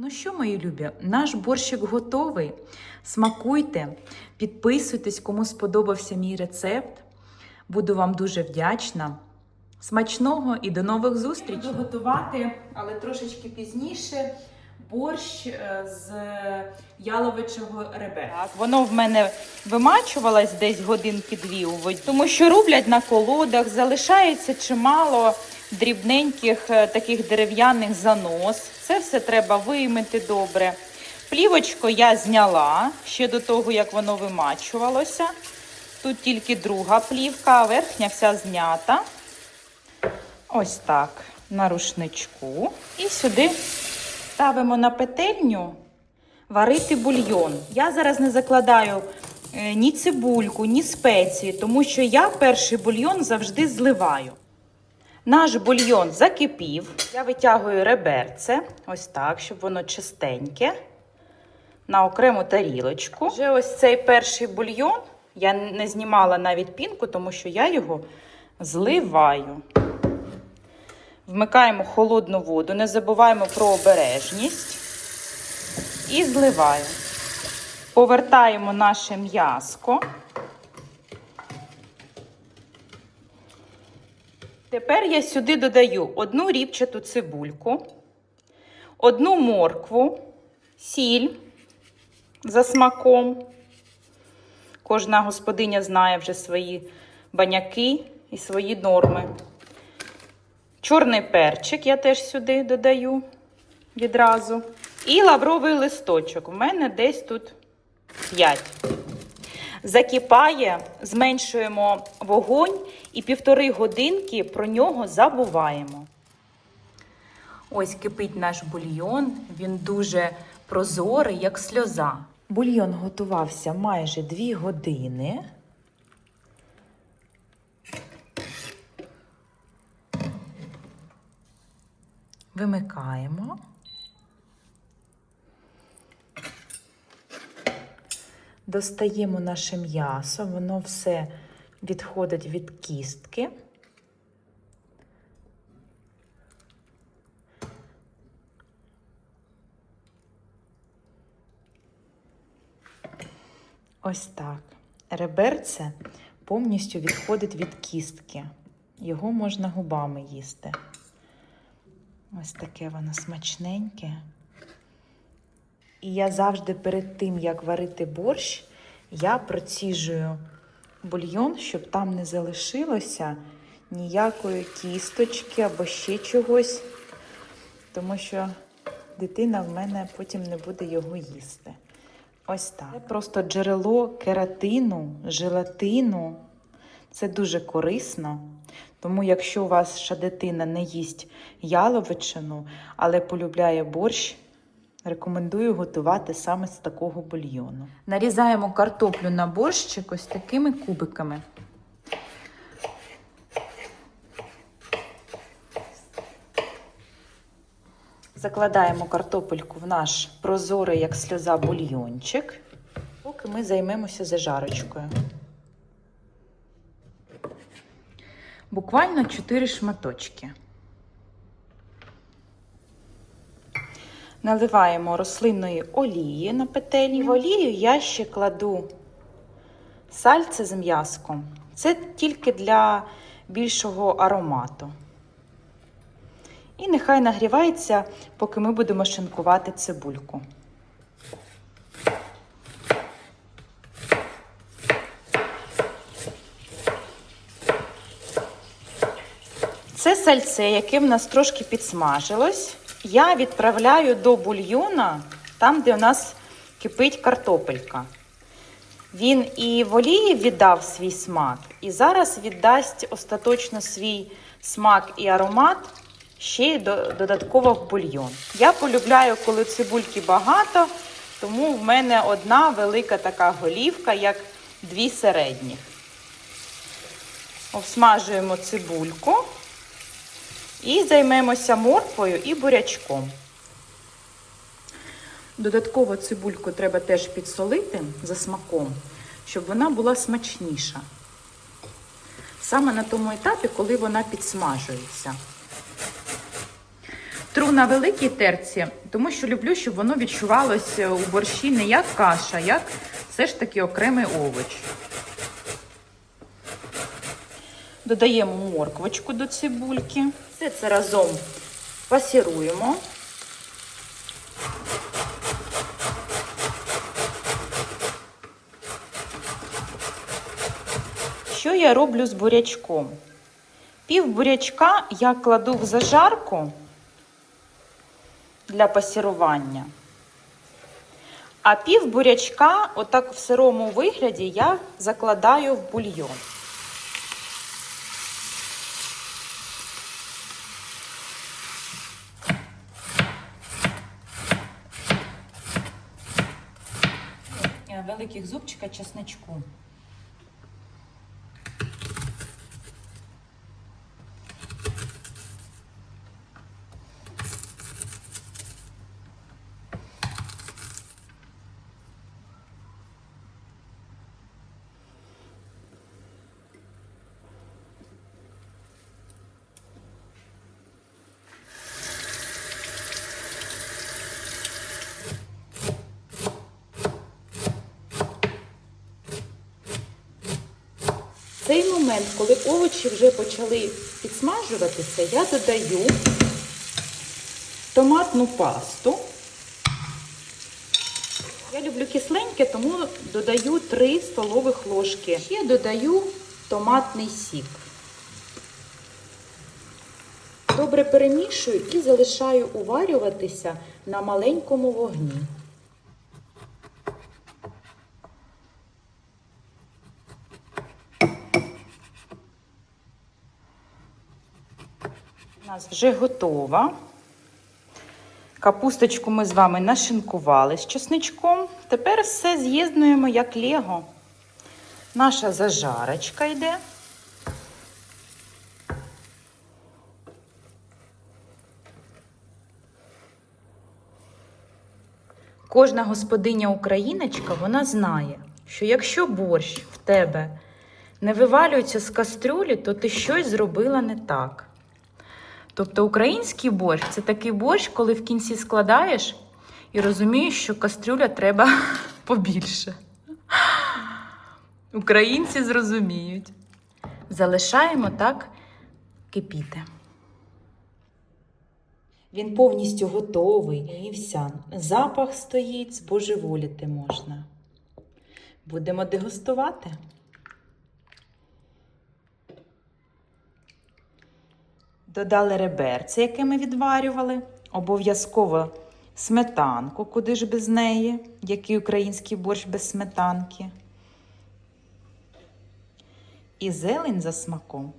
Ну що, мої любі, наш борщик готовий. Смакуйте, підписуйтесь, кому сподобався мій рецепт. Буду вам дуже вдячна. Смачного і до нових зустрічей! Буду готувати, але трошечки пізніше, борщ е, з яловичого ребе. Так, воно в мене вимачувалось десь годинки дві у воді, тому що рублять на колодах, залишається чимало дрібненьких е, таких дерев'яних занос. Це все треба вимити добре. Плівочку я зняла ще до того, як воно вимачувалося. Тут тільки друга плівка, а верхня вся знята. Ось так, на рушничку. І сюди ставимо на петельню варити бульйон. Я зараз не закладаю е, ні цибульку, ні спеції, тому що я перший бульйон завжди зливаю. Наш бульйон закипів. Я витягую реберце, ось так, щоб воно чистеньке, на окрему тарілочку. Вже ось цей перший бульйон. Я не знімала навіть пінку, тому що я його зливаю. Вмикаємо холодну воду, не забуваємо про обережність. І зливаю. Повертаємо наше м'яско. Тепер я сюди додаю одну ріпчату цибульку, одну моркву, сіль за смаком. Кожна господиня знає вже свої баняки і свої норми. Чорний перчик я теж сюди додаю відразу. І лавровий листочок. У мене десь тут 5. Закипає, зменшуємо вогонь і півтори годинки про нього забуваємо. Ось кипить наш бульйон, він дуже прозорий, як сльоза. Бульйон готувався майже 2 години. Вимикаємо. Достаємо наше м'ясо, воно все відходить від кістки. Ось так. Реберце повністю відходить від кістки. Його можна губами їсти. Ось таке воно смачненьке. І я завжди перед тим, як варити борщ, я проціжую бульйон, щоб там не залишилося ніякої кісточки або ще чогось, тому що дитина в мене потім не буде його їсти. Ось так. Це просто джерело кератину, желатину. Це дуже корисно. Тому, якщо у вас ще дитина не їсть яловичину, але полюбляє борщ, рекомендую готувати саме з такого бульйону. Нарізаємо картоплю на борщик ось такими кубиками. Закладаємо картопельку в наш прозорий, як сльоза, бульйончик, поки ми займемося зажарочкою. Буквально 4 шматочки. Наливаємо рослинної олії на петельню. В олію я ще кладу сальце з м'язком. Це тільки для більшого аромату. І нехай нагрівається, поки ми будемо шинкувати цибульку. Це сальце, яке в нас трошки підсмажилось, я відправляю до бульйона, там, де у нас кипить картопелька. Він і в олії віддав свій смак, і зараз віддасть остаточно свій смак і аромат ще й до- додатково в бульйон. Я полюбляю, коли цибульки багато, тому в мене одна велика така голівка, як дві середніх. Обсмажуємо цибульку і займемося морквою і бурячком. Додатково цибульку треба теж підсолити за смаком, щоб вона була смачніша. Саме на тому етапі, коли вона підсмажується. Тру на великій терці, тому що люблю, щоб воно відчувалося у борщі не як каша, як все ж таки окремий овоч. Додаємо морквочку до цибульки. Все це разом пасіруємо. Що я роблю з бурячком? Пів бурячка я кладу в зажарку для пасірування. А пів бурячка, отак в сирому вигляді, я закладаю в бульйон. Великих зубчика чесничку. Момент, коли овочі вже почали підсмажуватися, я додаю томатну пасту. Я люблю кисленьке, тому додаю 3 столових ложки. Ще додаю томатний сік. Добре перемішую і залишаю уварюватися на маленькому вогні. У нас вже готова. Капусточку ми з вами нашинкували з чесничком. Тепер все з'єднуємо як лего. Наша зажарочка йде. Кожна господиня україночка вона знає, що якщо борщ в тебе не вивалюється з кастрюлі, то ти щось зробила не так. Тобто український борщ це такий борщ, коли в кінці складаєш і розумієш, що кастрюля треба побільше. Українці зрозуміють. Залишаємо так кипіти. Він повністю готовий і. Запах стоїть, збожеволіти можна. Будемо дегустувати. Додали реберці, яке ми відварювали. Обов'язково сметанку, куди ж без неї, який український борщ без сметанки. І зелень за смаком.